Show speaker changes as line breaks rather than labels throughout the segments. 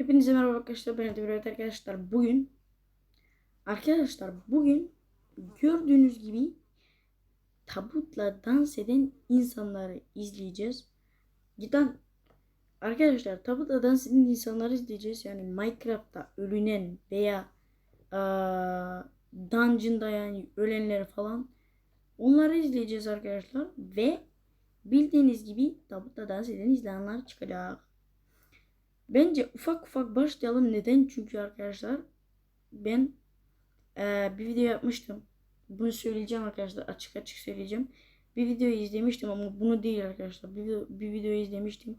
Hepinize merhaba arkadaşlar. Ben Demir Evet arkadaşlar. Bugün arkadaşlar bugün gördüğünüz gibi tabutla dans eden insanları izleyeceğiz. Giden arkadaşlar tabutla dans eden insanları izleyeceğiz. Yani Minecraft'ta ölünen veya eee dungeon'da yani ölenleri falan onları izleyeceğiz arkadaşlar ve bildiğiniz gibi tabutla dans eden izleyenler çıkacak. Bence ufak ufak başlayalım. Neden? Çünkü arkadaşlar ben eee, bir video yapmıştım. Bunu söyleyeceğim arkadaşlar. Açık açık söyleyeceğim. Bir videoyu izlemiştim ama bunu değil arkadaşlar. Bir, video, bir videoyu izlemiştim.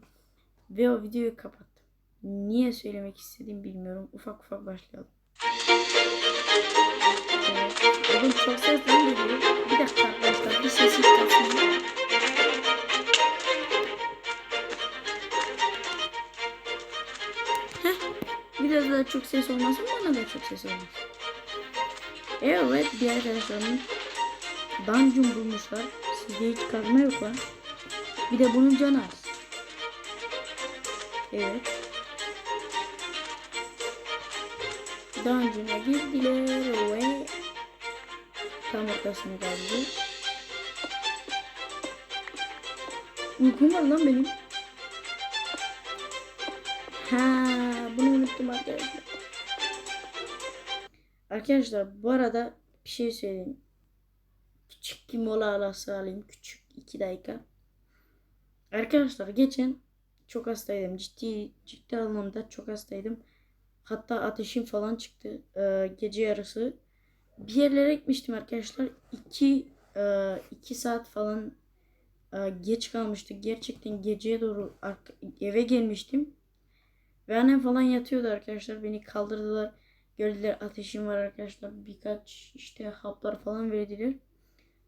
Ve o videoyu kapattım. Niye söylemek istediğimi bilmiyorum. Ufak ufak başlayalım. Evet. Oğlum çok ses. Bir dakika arkadaşlar. Bir sesi kapatayım. Biraz daha çok ses olmasın bana da çok ses olmasın. Evet bir arkadaşlarım dungeon bulmuşlar. Sizde hiç kazma yok lan. Bir de bunun canı az. Evet. Dungeon'a girdiler ve tam ortasına geldi. Uykum var lan benim. Ha, bunu unuttum arkadaşlar. Arkadaşlar bu arada bir şey söyleyeyim. Küçük bir mola arası alayım. Küçük 2 dakika. Arkadaşlar geçen çok hastaydım. Ciddi ciddi anlamda çok hastaydım. Hatta ateşim falan çıktı. Ee, gece yarısı. Bir yerlere gitmiştim arkadaşlar. 2 2 saat falan e, geç kalmıştık. Gerçekten geceye doğru eve gelmiştim. Ve annem falan yatıyordu arkadaşlar. Beni kaldırdılar. Gördüler ateşim var arkadaşlar. Birkaç işte haplar falan verdiler.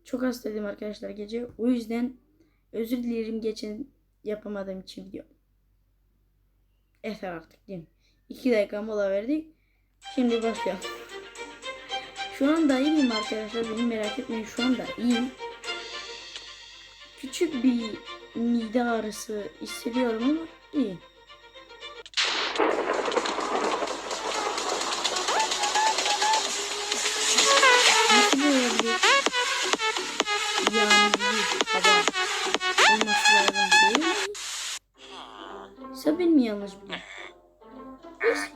Çok hastaydım arkadaşlar gece. O yüzden özür dilerim geçen yapamadığım için video. Yeter artık değil mi? 2 dakika mola verdik. Şimdi başlayalım. Şu anda iyiyim arkadaşlar. Beni merak etmeyin. Şu anda iyiyim. Küçük bir mide ağrısı hissediyorum ama iyiyim. Değil mi? Yanlış biliyorum? Biz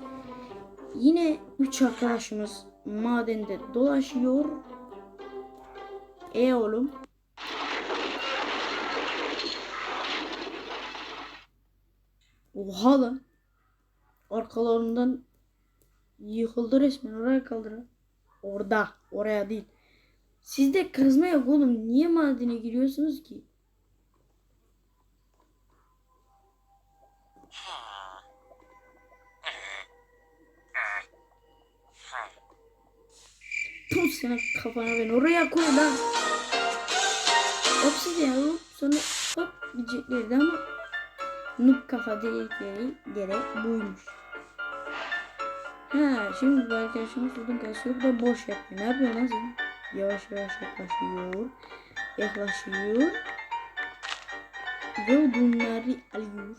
yine üç arkadaşımız madende dolaşıyor. E oğlum. Oha lan. Arkalarından yıkıldı resmen oraya kaldıra. Orada. Oraya değil. Sizde kazma yok oğlum. Niye madene giriyorsunuz ki? Tut sana kafana ben oraya koy lan. Obsidian hop sonra hop gideceklerdi ama noob kafa dedikleri gerek buymuş. Ha şimdi bu arkadaşımız odun kasıyor. Bu da boş yapıyor. Ne yapıyor lan sen? Yavaş yavaş yaklaşıyor. Yaklaşıyor. Ve odunları alıyor.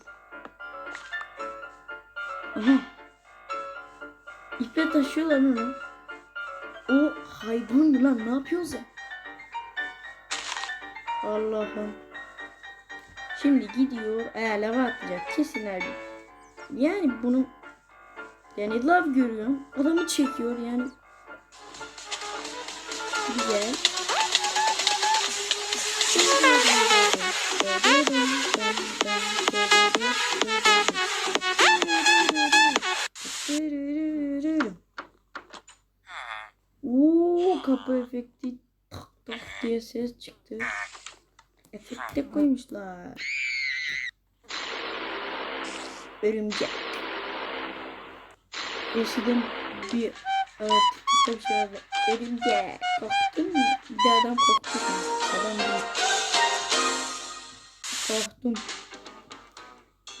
Aha. İpe taşıyorlar onu. O hayvan lan? Ne yapıyorsun sen? Allah'ım. Şimdi gidiyor. Lava atacak. Kesin öyle. Yani bunu yani love görüyorum. Adamı çekiyor yani. Güzel. Oo kapı efekti tak tak diye ses çıktı. Efekt de koymuşlar. Örümcek. Eskiden bir e, TikTok'ta bir şey vardı. Örümcek. Korktun mu? Bir de adam korktu. Adam. Korktum.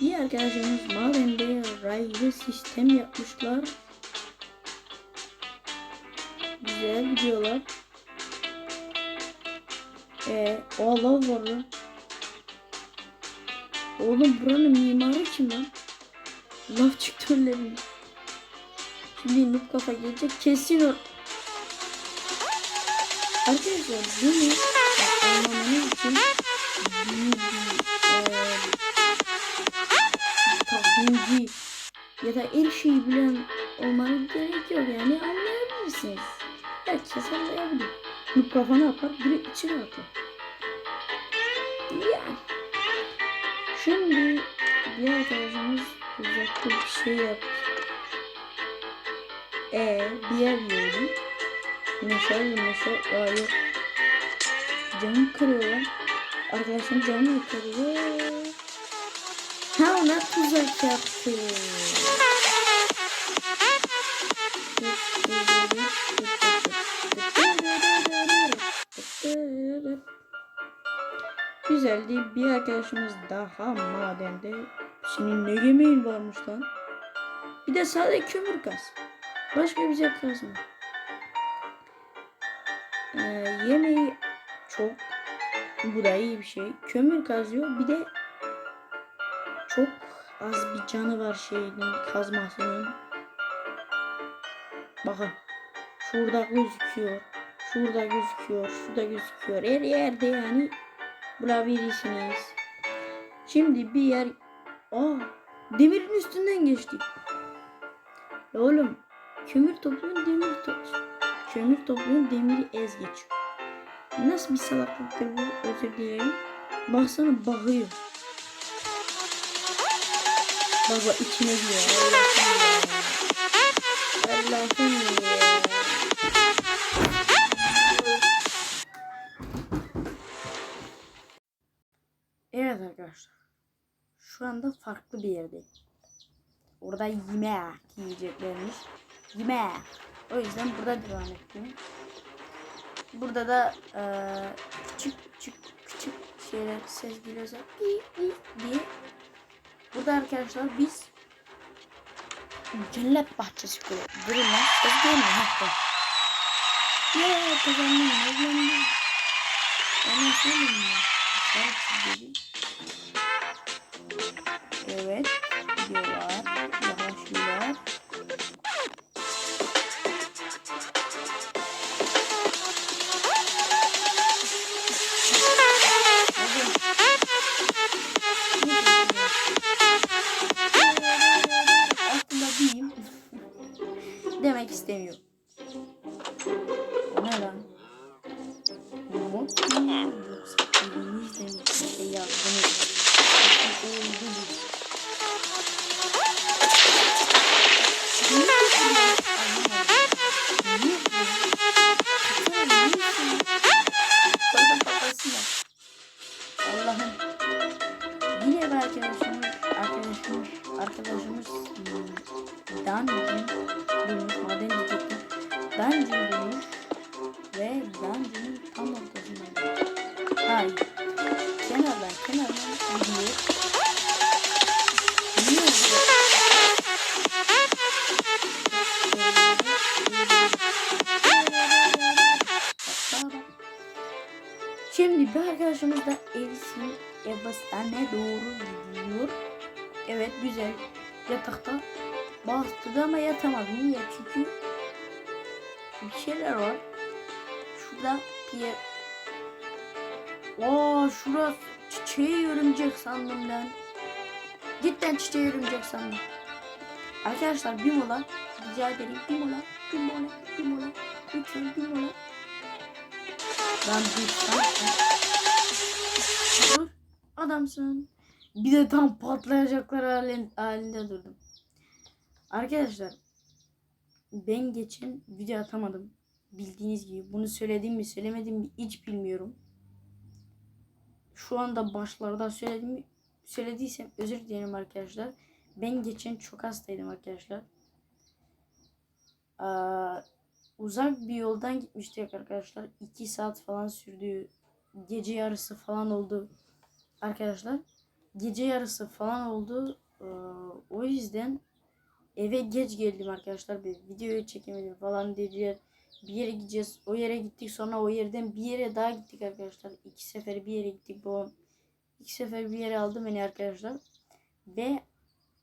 Bir arkadaşımız madende raylı sistem yapmışlar. Güzel gidiyorlar. Ee, o Allah var lan. Oğlum buranın mimarı kim lan? Laf çıktı önlerine. Şimdi noob kafa gelecek kesin o. Arkadaşlar bunu anlamanız için eee, tahminci ya da her şeyi bilen olmanız gerekiyor yani anlayabilirsiniz. Herkes anlayabilir. Noob kafa ne yapar? Direkt içine atar. Yani. Şimdi bir arkadaşımız uzakta bir şey yaptı. E bir yer gördüm. Meşal meşal aa yok. Camı. Arkadaşım camı kırıyor. Ha ona tuzak yaptı. Güzeldi. Bir arkadaşımız daha madende. Senin ne yemeğin varmış lan? Bir de sadece kömür kaz. Başka bir şey kazma. Ee, yemeği çok. Bu da iyi bir şey. Kömür kazıyor. Bir de çok az bir canı var şeyin kazmasının. Bakın. Şurada gözüküyor. Şurada gözüküyor. Şurada gözüküyor. Her yerde yani bulabilirsiniz. Şimdi bir yer... Aa, demirin üstünden geçtik. Oğlum kömür topluyorsun demir topluyorsun. Kömür topluyorsun demiri ez geçiyor. Nasıl bir salaklıktır bu özür dilerim. Baksana bakıyor. Baba içine giriyor. Allah'ım ya. Evet arkadaşlar. Şu anda farklı bir yerdeyim. Orada yemek yiyeceklermiş. Yemek. O yüzden burada devam ettim. Burada da eee, küçük küçük küçük şeyler ses geliyorsa diye. Burada arkadaşlar biz cennet bahçesi kuruyoruz. Durun lan. Ses gelmiyor. Heh, tamam. Yeah, kazandım. Evlendim. Robot mu? Dungeon'ın tam ortasından. Hayır. Kenardan, kenardan gidiyor. Şimdi bir arkadaşımız da Evis'in Evas'tane doğru gidiyor. Evet güzel. Yatakta bastırdı ama yatamadı. Niye? Çünkü bir şeyler var. Şurada bir Aa şurası çiçeği örümcek sandım ben. Cidden çiçeği örümcek sandım. Arkadaşlar bir mola rica ederim. Bir mola, bir mola, bir mola. Lütfen bir mola. Ben bir Dur. Adamsın. Bir de tam patlayacaklar halin- halinde durdum. Arkadaşlar ben geçen video atamadım. Bildiğiniz gibi bunu söyledim mi söylemedim mi hiç bilmiyorum. Şu anda başlarda söyledim mi söylediysem özür dilerim arkadaşlar. Ben geçen çok hastaydım arkadaşlar. Aa, uzak bir yoldan gitmiştik arkadaşlar. 2 saat falan sürdü. Gece yarısı falan oldu arkadaşlar. Gece yarısı falan oldu. Ee, o yüzden eve geç geldim arkadaşlar. Bir videoyu çekemedim falan dediler. Bir yere gideceğiz. O yere gittik. Sonra o yerden bir yere daha gittik arkadaşlar. İki sefer bir yere gittik. Bu iki sefer bir yere aldı beni arkadaşlar. Ve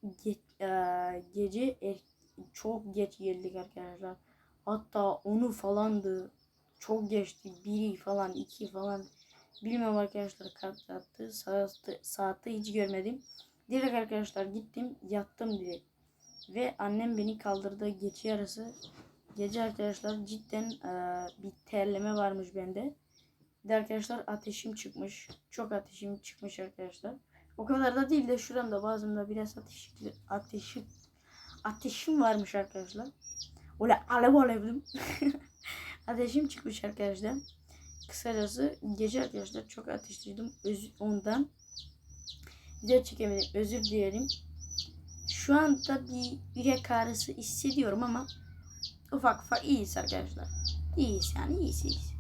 ge- eee, gece er- çok geç geldik arkadaşlar. Hatta onu falandı. Çok geçti. Biri falan iki falan. Bilmiyorum arkadaşlar kaç saatte. Saatte, saatte hiç görmedim. Direkt arkadaşlar gittim yattım direkt. Ve annem beni kaldırdı gece yarısı. Gece arkadaşlar cidden eee, bir terleme varmış bende. Bir de arkadaşlar ateşim çıkmış. Çok ateşim çıkmış arkadaşlar. O kadar da değil de şuramda bazımda biraz ateş, ateşim ateşim varmış arkadaşlar. Öyle alev alevdim. ateşim çıkmış arkadaşlar. Kısacası gece arkadaşlar çok ateşliydim. Öz, ondan video çekemedim. Özür dilerim. Şu anda bir yürek ağrısı hissediyorum ama ufak ufak iyiyiz arkadaşlar. İyiyiz yani iyiyiz iyiyiz.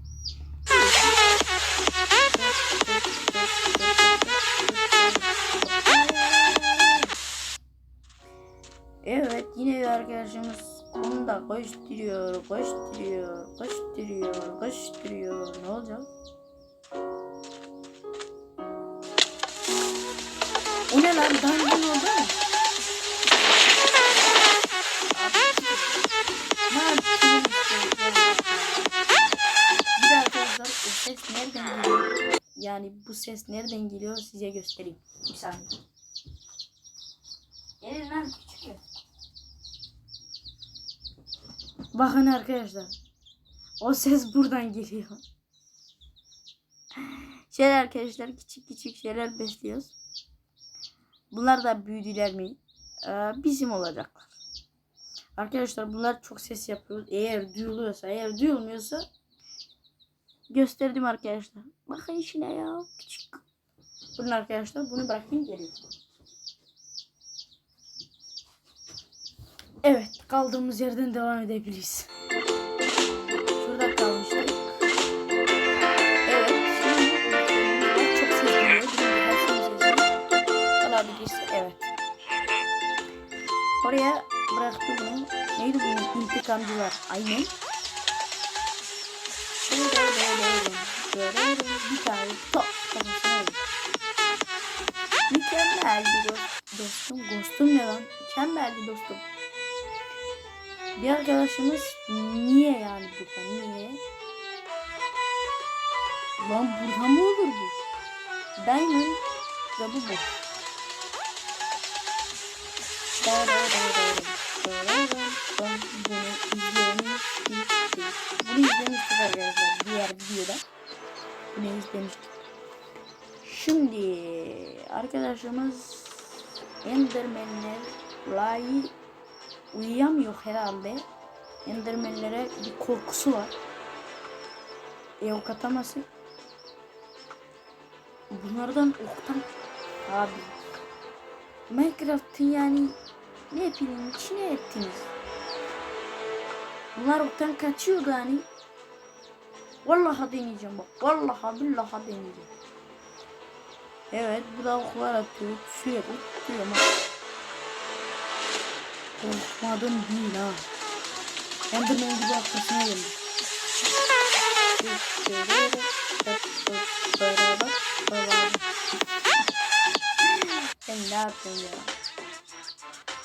Evet yine bir arkadaşımız onu da koşturuyor, koşturuyor, koşturuyor, koşturuyor. Ne olacak? O ne lan? Dungeon oldu mu? Yani bu ses nereden geliyor size göstereyim. Bir saniye. Gelin lan küçük. Bakın arkadaşlar. O ses buradan geliyor. Şöyle arkadaşlar küçük küçük şeyler besliyoruz. Bunlar da büyüdüler mi? Ee, bizim olacaklar. Arkadaşlar bunlar çok ses yapıyor. Eğer duyuluyorsa, eğer duyulmuyorsa gösterdim arkadaşlar. Bakın işine ya. Küçük. Bunun arkadaşlar bunu bırakayım geliyor. Evet kaldığımız yerden devam edebiliriz. Şurada kalmıştık. Evet. Çok alabilirse. Evet. Oraya bıraktı bunu. Neydi bunun intikamcılar? Aynen. Bir tane top kafasına. Mükemmeldi dost- dostum. Dostum ne lan? Mükemmeldi dostum. Bir arkadaşımız niye yani burada? Niye? Lan burada mı olur bu? Diamond ve bu boş. Bunu izlemiştik arkadaşlar diğer videoda. Bunu izlemiştik. Şimdi arkadaşımız Enderman'ler layı uyuyamıyor herhalde. Enderman'lere bir korkusu var. E ok ataması. Bunlardan oktan abi. Minecraft'ın yani ne bileyim içine ettiniz. Bunlar oktan kaçıyordu hani. Vallahi deneyeceğim bak. Vallahi billahi deneyeceğim. Evet bu da oklar atıyor. Sürekli tutuyor ama. Korkmadım değil ha. Enderman gibi arkasına geldi. Sen ne yapıyorsun ya?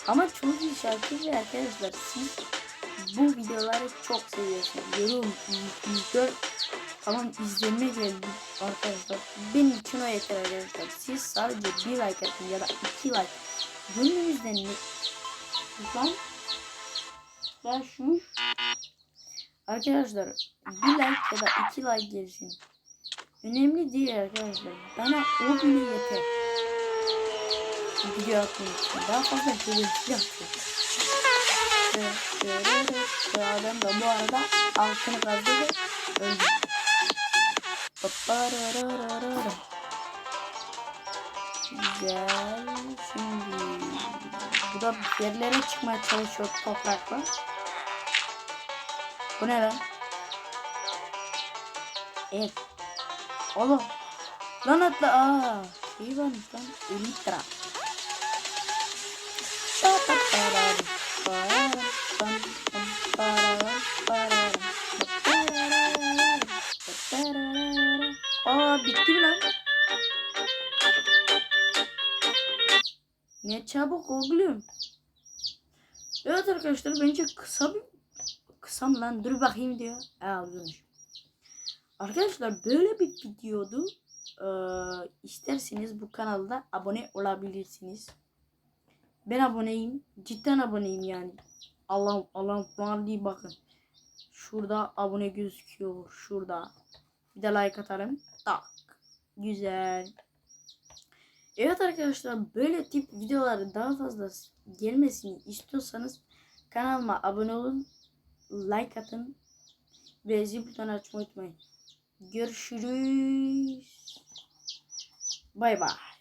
Ama çok iyi şarkı ve arkadaşlar siz bu videoları çok seviyorsunuz. Yorum, video tamam izlenme geldi arkadaşlar. Benim için o yeter arkadaşlar. Siz sadece bir like atın ya da iki like. Gönlünüzden ne? Lan ben Arkadaşlar bir like ya da iki like gelsin. Önemli değil arkadaşlar. Bana o bile yeter. Video atmak. Daha fazla görüntü yapacağım. Adam da bu arada altını kazdı ve öldü. Güzel. Şimdi bu da yerlere çıkmaya çalışıyor toprakla. Bu ne lan? Evet. Oğlum. Lan atla. Aa, şey varmış lan. Elitra. Oğlum. Evet arkadaşlar bence kısa bir kısa lan dur bakayım diyor. Aa uzunmuş. Arkadaşlar böyle bir videodu. Ee, isterseniz bu kanalda abone olabilirsiniz. Ben aboneyim. Cidden aboneyim yani. Allah Allah vallahi bakın. Şurada abone gözüküyor. Şurada. Bir de like atarım. Tak. Güzel. Evet arkadaşlar böyle tip videoları daha fazla gelmesini istiyorsanız kanalıma abone olun. Like atın. Ve zil butonu açmayı unutmayın. Görüşürüz. Bay bay.